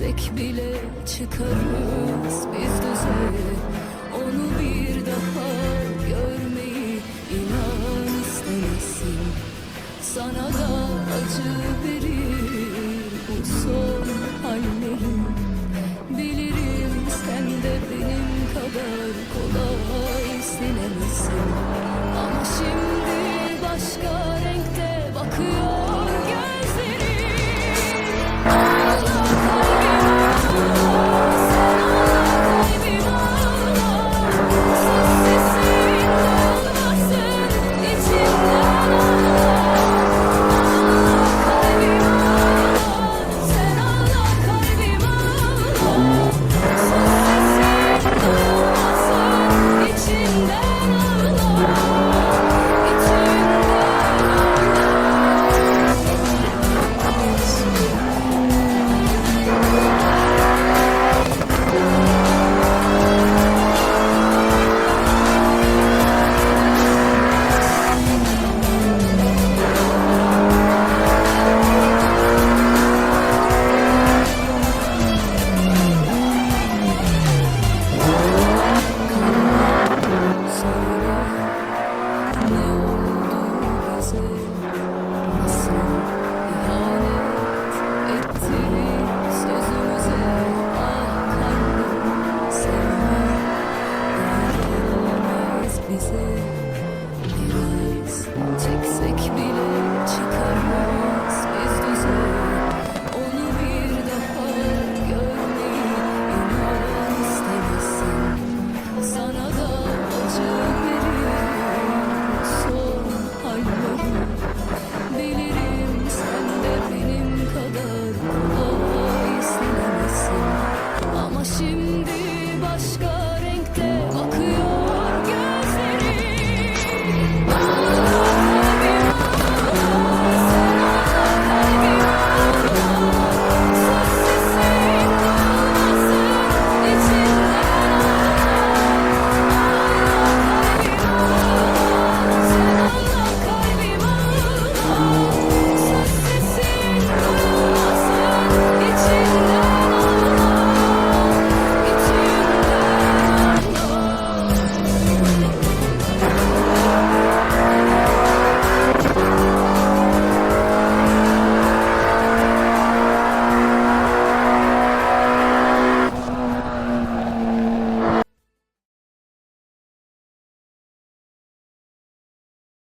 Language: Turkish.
çeksek bile çıkarız biz düze. Onu bir